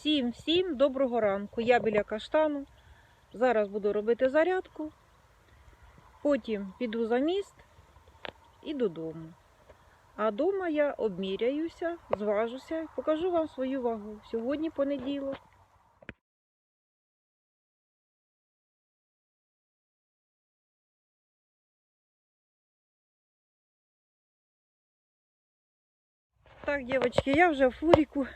Всім всім доброго ранку. Я біля каштану. Зараз буду робити зарядку. Потім піду за міст і додому. А вдома я обміряюся, зважуся, покажу вам свою вагу. Сьогодні понеділок. Так, дівчатки, я вже в фуріку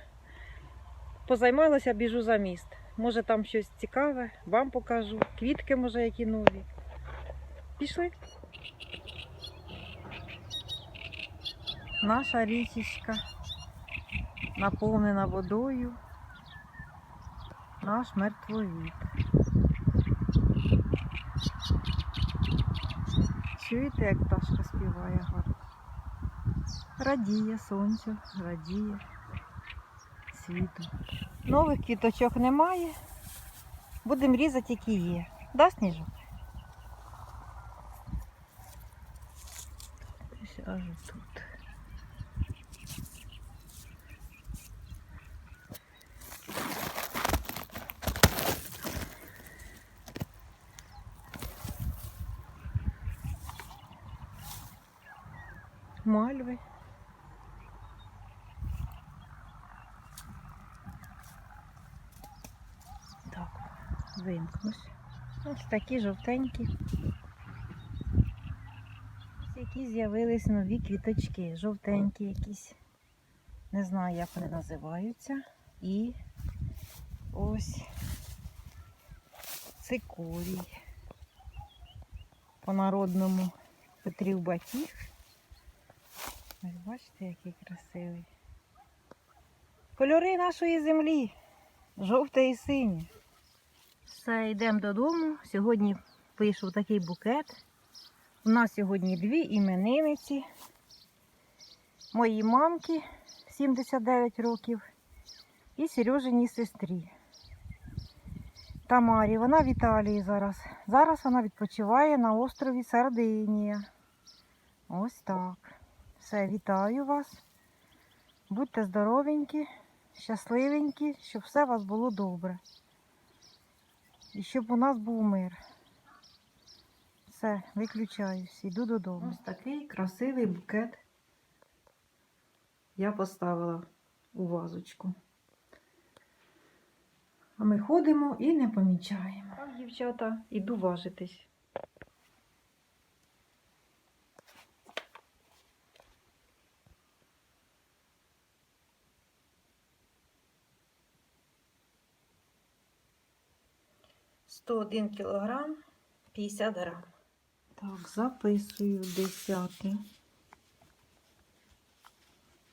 позаймалася, біжу за міст. Може там щось цікаве, вам покажу. Квітки, може, які нові. Пішли. Наша річечка наповнена водою. Наш мертвовід. Чуєте, як пташка співає гарно? Радіє сонцю, радіє світу. Нових квіточок немає. Будемо різати, які є. Да, Сніжок? Ось аж тут. Мальви. Так, вимкнусь. Ось такі жовтенькі. Ось які з'явились нові квіточки. Жовтенькі якісь. Не знаю, як вони називаються. І ось цикорій. По-народному Петрів батіг. Ось бачите, який красивий. Кольори нашої землі. Жовте і синє. Все, йдемо додому. Сьогодні вийшов такий букет. У нас сьогодні дві іменинниці. Моїй мамки 79 років і Сережиній сестрі. Тамарі, вона в Італії зараз. Зараз вона відпочиває на острові Сардинія. Ось так. Все, вітаю вас. Будьте здоровенькі, щасливенькі, щоб все у вас було добре. І щоб у нас був мир. Все, виключаюсь, йду додому. Ось такий красивий букет я поставила у вазочку. А ми ходимо і не помічаємо. Так, дівчата, іду важитись. Сто один кілограм 50 грам. Так, записую 10.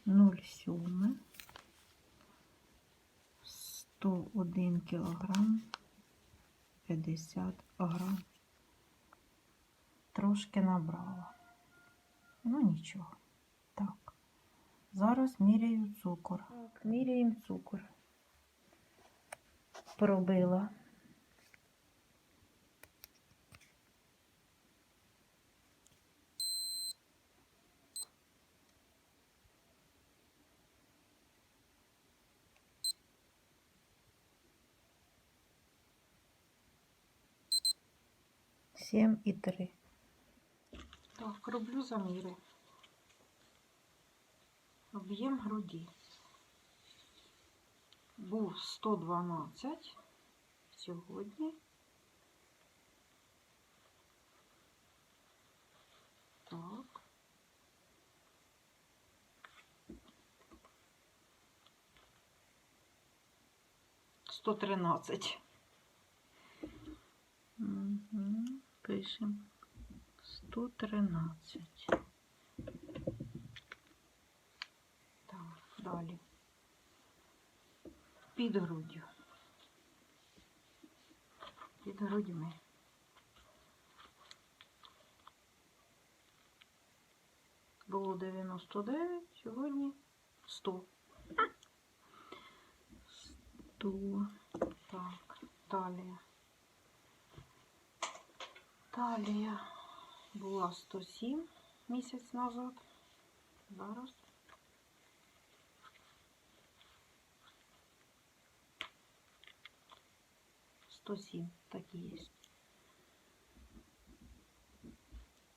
07. 101 кілограм 50 грам. Трошки набрала. Ну нічого. Так. Зараз міряю цукор. Так, міряємо цукор. Пробила. Сім і три. Так, роблю заміри. Об'єм груді. Був 112 сьогодні. Так. Сто тринадцять. Угу. Пишемо. 113. Так, далі. Під груддю. Під грудьми. Було 99, сьогодні 100. 100. Так, талія. Талія була 107 місяць назад. Зараз 107 такі є.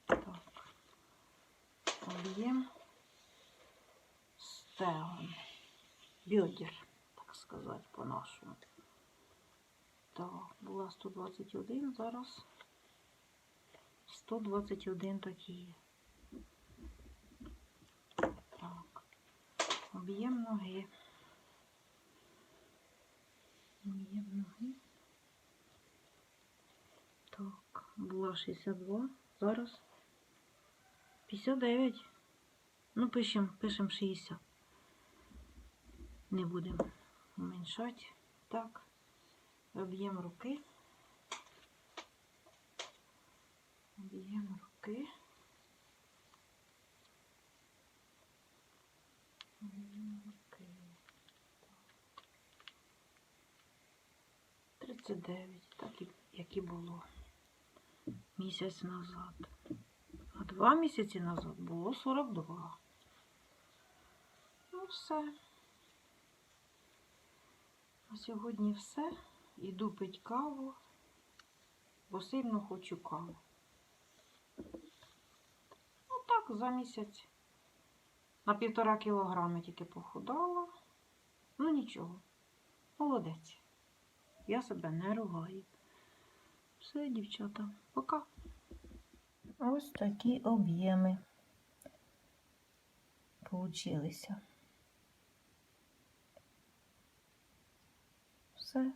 Так. Об'єм стегон. Бедер, так сказати, по-нашому. Так, була 121, зараз 121 такі є. Так. Об'єм ноги. Об'єм ноги. Так, була 62, зараз 59. Ну, пишемо, пишемо 60. Не будемо уменьшати. Так. Об'єм руки. Об'єм руки. Об'єм руки. 39, так як і було місяць назад. А два місяці назад було 42. Ну все. А сьогодні все. Іду пить каву, бо сильно хочу каву. Ну так, за місяць на півтора кілограми тільки похудала. Ну нічого. Молодець. Я себе не ругаю. Все, дівчата, пока. Ось такі об'єми получилися. Все.